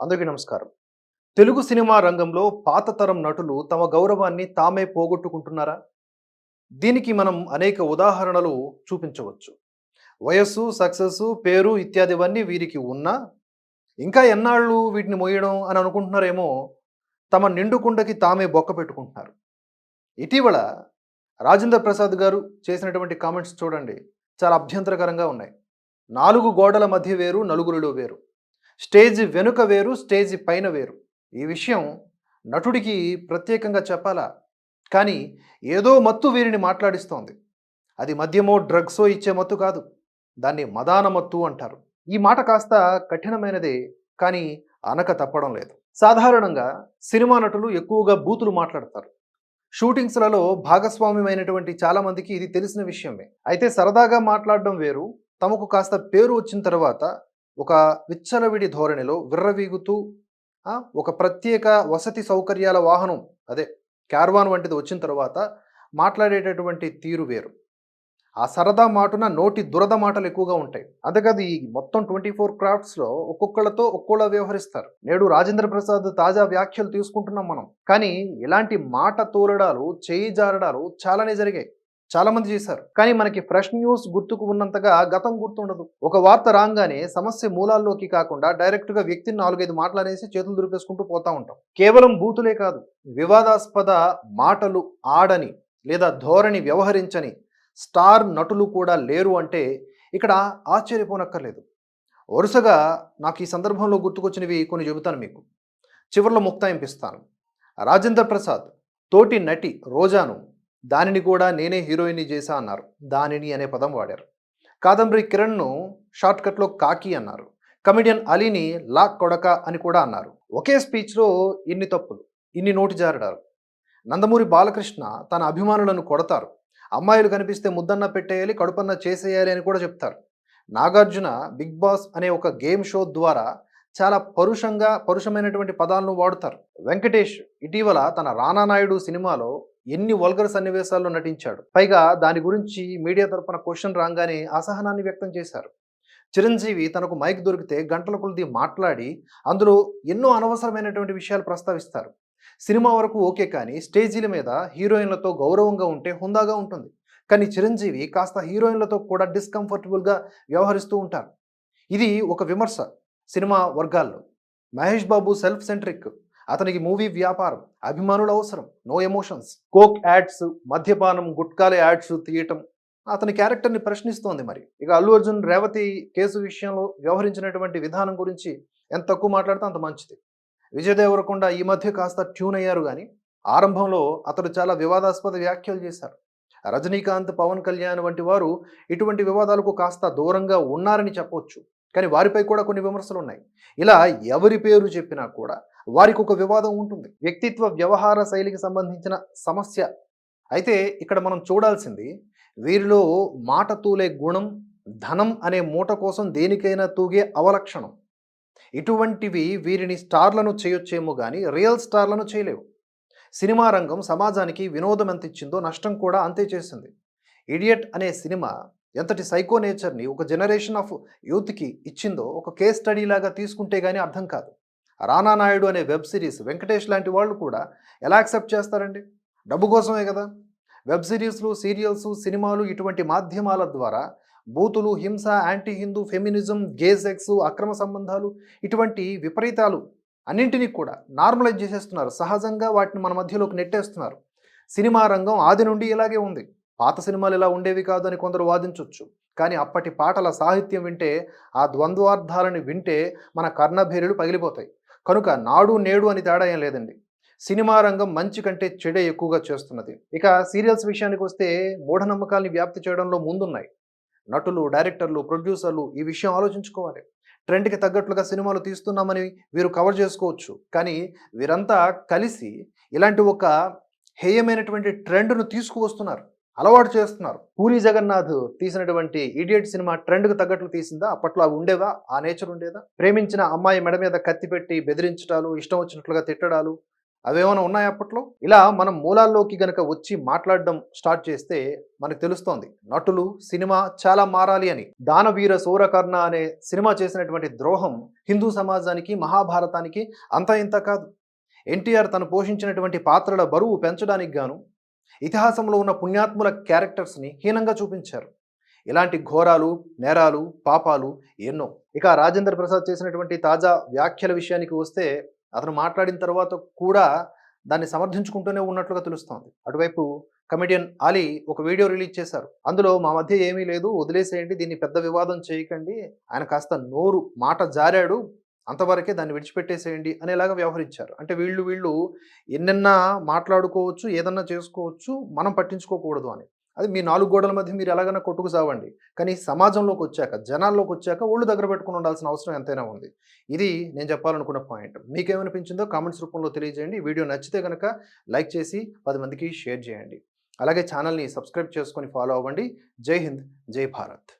అందరికీ నమస్కారం. తెలుగు సినిమా రంగంలో పాత తరం నటులు తమ గౌరవాన్ని తామే పోగొట్టుకుంటున్నారా? దీనికి మనం అనేక ఉదాహరణలు చూపించవచ్చు. వయస్సు సక్సెస్ పేరు ఇత్యాదివన్నీ వీరికి ఉన్నా ఇంకా ఎన్నాళ్ళు వీటిని మోయడం అని అనుకుంటున్నారేమో తమ నిండుకుండకి తామే బొక్క పెట్టుకుంటున్నారు. ఇటీవల రాజేంద్ర ప్రసాద్ గారు చేసినటువంటి కామెంట్స్ చూడండి. చాలా అభ్యంతరకరంగా ఉన్నాయి. నాలుగు గోడల మధ్య వేరు నలుగురిలో వేరు. స్టేజ్ వెనుక వేరు స్టేజ్ పైన వేరు. ఈ విషయం నటుడికి ప్రత్యేకంగా చెప్పాలా? కానీ ఏదో మత్తు వీరిని మాట్లాడిస్తోంది. అది మద్యమో డ్రగ్సో ఇచ్చే మత్తు కాదు. దాన్ని మదాన మత్తు అంటారు. ఈ మాట కాస్త కఠినమైనదే కానీ అనక తప్పడం లేదు. సాధారణంగా సినిమా నటులు ఎక్కువగా బూతులు మాట్లాడతారు. షూటింగ్స్లలో భాగస్వామ్యమైనటువంటి చాలామందికి ఇది తెలిసిన విషయమే. అయితే సరదాగా మాట్లాడడం వేరు తమకు కాస్త పేరు వచ్చిన తర్వాత ఒక విచ్చలవిడి ధోరణిలో విర్రవీగుతూ ఒక ప్రత్యేక వసతి సౌకర్యాల వాహనం అదే క్యార్వాన్ వంటిది వచ్చిన తర్వాత మాట్లాడేటటువంటి తీరు వేరు. ఆ సరదా మాటున నోటి దురద మాటలు ఎక్కువగా ఉంటాయి. అంతేకాదు ఈ మొత్తం ట్వంటీ ఫోర్ క్రాఫ్ట్స్లో ఒక్కొక్కళ్ళతో ఒక్కోలా వ్యవహరిస్తారు. నేడు రాజేంద్ర ప్రసాద్ తాజా వ్యాఖ్యలు తీసుకుంటున్నాం మనం. కానీ ఇలాంటి మాట తోలడాలు చేయి జారడాలు చాలానే జరిగాయి. చాలా మంది చేశారు. కానీ మనకి ఫ్రెష్ న్యూస్ గుర్తుకు ఉన్నంతగా గతం గుర్తుండదు. ఒక వార్త రాగానే సమస్య మూలాల్లోకి కాకుండా డైరెక్ట్గా వ్యక్తిని నాలుగైదు మాటలనేసి చేతులు దురిపేసుకుంటూ పోతా ఉంటాం. కేవలం బూతులే కాదు వివాదాస్పద మాటలు ఆడని లేదా ధోరణి వ్యవహరించని స్టార్ నటులు కూడా లేరు అంటే ఇక్కడ ఆశ్చర్యపోనక్కర్లేదు. వరుసగా నాకు ఈ సందర్భంలో గుర్తుకొచ్చినవి కొన్ని చెబుతాను మీకు. చివరిలో ముక్తాయింపిస్తాను. రాజేంద్ర ప్రసాద్ తోటి నటి రోజాను దానిని కూడా నేనే హీరోయిన్ని చేశా అన్నారు. దానిని అనే పదం వాడారు. కాదంబరి కిరణ్ను షార్ట్కట్లో కాకి అన్నారు. కమెడియన్ అలీని లాక్ కొడక అని కూడా అన్నారు. ఒకే స్పీచ్లో ఇన్ని తప్పులు ఇన్ని నోటి జారడారు నందమూరి బాలకృష్ణ తన అభిమానులను కొడతారు. అమ్మాయిలు కనిపిస్తే ముద్దన్న పెట్టేయాలి కడుపన్న చేసేయాలి అని కూడా చెప్తారు. నాగార్జున బిగ్ బాస్ అనే ఒక గేమ్ షో ద్వారా చాలా పరుషంగా పరుషమైనటువంటి పదాలను వాడుతారు. వెంకటేష్ ఇటీవల తన రానా నాయుడు సినిమాలో ఎన్ని వల్గర్ సన్నివేశాల్లో నటించాడు. పైగా దాని గురించి మీడియా తరపున క్వశ్చన్ రాగానే అసహనాన్ని వ్యక్తం చేశారు. చిరంజీవి తనకు మైక్ దొరికితే గంటల కొలది మాట్లాడి అందులో ఎన్నో అనవసరమైనటువంటి విషయాలు ప్రస్తావిస్తారు. సినిమా వరకు ఓకే కానీ స్టేజీల మీద హీరోయిన్లతో గౌరవంగా ఉంటే హుందాగా ఉంటుంది. కానీ చిరంజీవి కాస్త హీరోయిన్లతో కూడా డిస్కంఫర్టబుల్గా వ్యవహరిస్తూ ఉంటారు. ఇది ఒక విమర్శ. సినిమా వర్గాల్లో. మహేష్ బాబు సెల్ఫ్ సెంట్రిక్ అతనికి మూవీ వ్యాపారం అభిమానుల అవసరం నో ఎమోషన్స్. కోక్ యాడ్స్ మద్యపానం గుట్కాల యాడ్స్ తీయటం అతని క్యారెక్టర్ని ప్రశ్నిస్తోంది మరి. ఇక అల్లు అర్జున్ రేవతి కేసు విషయంలో వ్యవహరించినటువంటి విధానం గురించి ఎంత తక్కువ మాట్లాడితే అంత మంచిది. విజయ్ దేవరకొండ ఈ మధ్య కాస్త ట్యూన్ అయ్యారు కానీ ఆరంభంలో అతడు చాలా వివాదాస్పద వ్యాఖ్యలు చేశారు. రజనీకాంత్ పవన్ కళ్యాణ్ వంటి వారు ఇటువంటి వివాదాలకు కాస్త దూరంగా ఉన్నారని చెప్పొచ్చు. కానీ వారిపై కూడా కొన్ని విమర్శలు ఉన్నాయి ఇలా ఎవరి పేరు చెప్పినా కూడా వారికి ఒక వివాదం ఉంటుంది. వ్యక్తిత్వ వ్యవహార శైలికి సంబంధించిన సమస్య. అయితే ఇక్కడ మనం చూడాల్సింది వీరిలో మాట తూలే గుణం ధనం అనే మూట కోసం దేనికైనా తూగే అవలక్షణం. ఇటువంటివి వీరిని స్టార్లను చేయొచ్చేమో కానీ రియల్ స్టార్లను చేయలేవు. సినిమా రంగం సమాజానికి వినోదం ఎంత ఇచ్చిందో నష్టం కూడా అంతే చేసింది. ఇడియట్ అనే సినిమా ఎంతటి సైకో నేచర్ని ఒక జనరేషన్ ఆఫ్ యూత్కి ఇచ్చిందో ఒక కేస్ స్టడీ లాగా తీసుకుంటే కానీ అర్థం కాదు. రానా నాయుడు అనే వెబ్ సిరీస్ వెంకటేష్ లాంటి వాళ్ళు కూడా ఎలా యాక్సెప్ట్ చేస్తారండి? డబ్బు కోసమే కదా? వెబ్ సిరీస్లు సీరియల్స్ సినిమాలు ఇటువంటి మాధ్యమాల ద్వారా బూతులు హింస anti Hindu feminism gay sex అక్రమ సంబంధాలు ఇటువంటి విపరీతాలు అన్నింటినీ కూడా నార్మలైజ్ చేసేస్తున్నారు. సహజంగా వాటిని మన మధ్యలోకి నెట్టేస్తున్నారు. సినిమా రంగం ఆది నుండి ఇలాగే ఉంది. పాత సినిమాలు ఇలా ఉండేవి కాదు అని కొందరు వాదించవచ్చు కానీ అప్పటి పాటల సాహిత్యం వింటే ఆ ద్వంద్వార్థాలను వింటే మన కర్ణభేరులు పగిలిపోతాయి. కనుక నాడు నేడు అని తేడా ఏం లేదండి. సినిమా రంగం మంచి కంటే చెడే ఎక్కువగా చేస్తున్నది. ఇక సీరియల్స్ విషయానికి వస్తే మూఢనమ్మకాల్ని వ్యాప్తి చేయడంలో ముందున్నాయి. నటులు డైరెక్టర్లు ప్రొడ్యూసర్లు ఈ విషయం ఆలోచించుకోవాలి. ట్రెండ్కి తగ్గట్లుగా సినిమాలు తీస్తున్నామని వీరు కవర్ చేసుకోవచ్చు. కానీ వీరంతా కలిసి ఇలాంటి ఒక హేయమైనటువంటి ట్రెండ్ను తీసుకువస్తున్నారు. అలవాటు చేస్తున్నారు. పూరి జగన్నాథ్ తీసినటువంటి ఇడియట్ సినిమా ట్రెండ్కి తగ్గట్లు తీసిందా? అప్పట్లో అవి ఉండేవా? ఆ నేచర్ ఉండేదా? ప్రేమించిన అమ్మాయి మెడ మీద కత్తి పెట్టి బెదిరించడాలు ఇష్టం వచ్చినట్లుగా తిట్టడాలు అవేమైనా ఉన్నాయి అప్పట్లో? ఇలా మనం మూలాల్లోకి గనక వచ్చి మాట్లాడడం స్టార్ట్ చేస్తే మనకు తెలుస్తోంది. నటులు సినిమా చాలా మారాలి అని. దానవీర సూరకర్ణ అనే సినిమా చేసినటువంటి ద్రోహం హిందూ సమాజానికి మహాభారతానికి అంత ఇంత కాదు. ఎన్టీఆర్ తను పోషించినటువంటి పాత్రల బరువు పెంచడానికి గాను ఇతిహాసంలో ఉన్న పుణ్యాత్ముల క్యారెక్టర్స్ని హీనంగా చూపించారు. ఇలాంటి ఘోరాలు నేరాలు పాపాలు ఎన్నో. ఇక రాజేంద్ర ప్రసాద్ చేసినటువంటి తాజా వ్యాఖ్యల విషయానికి వస్తే అతను మాట్లాడిన తర్వాత కూడా దాన్ని సమర్థించుకుంటూనే ఉన్నట్లుగా తెలుస్తోంది. అటువైపు కమెడియన్ అలీ ఒక వీడియో రిలీజ్ చేశారు. అందులో మా మధ్య ఏమీ లేదు వదిలేసేయండి దీన్ని పెద్ద వివాదం చేయకండి. ఆయన కాస్త నోరు మాట జారాడు. అంతవరకే దాన్ని విడిచిపెట్టేసేయండి అనేలాగా వ్యవహరించారు. అంటే వీళ్ళు వీళ్ళు ఎన్నెన్నా మాట్లాడుకోవచ్చు ఏదన్నా చేసుకోవచ్చు మనం పట్టించుకోకూడదు అని. అది మీ నాలుగు గోడల మధ్య మీరు ఎలాగైనా కొట్టుకు సావండి. కానీ సమాజంలోకి వచ్చాక జనాల్లోకి వచ్చాక ఒళ్ళు దగ్గర పెట్టుకుని ఉండాల్సిన అవసరం ఎంతైనా ఉంది. ఇది నేను చెప్పాలనుకున్న పాయింట్. మీకేమనిపించిందో కామెంట్స్ రూపంలో తెలియజేయండి. వీడియో నచ్చితే కనుక లైక్ చేసి పది మందికి షేర్ చేయండి. అలాగే ఛానల్ని సబ్స్క్రైబ్ చేసుకొని ఫాలో అవ్వండి. జై హింద్ జై భారత్.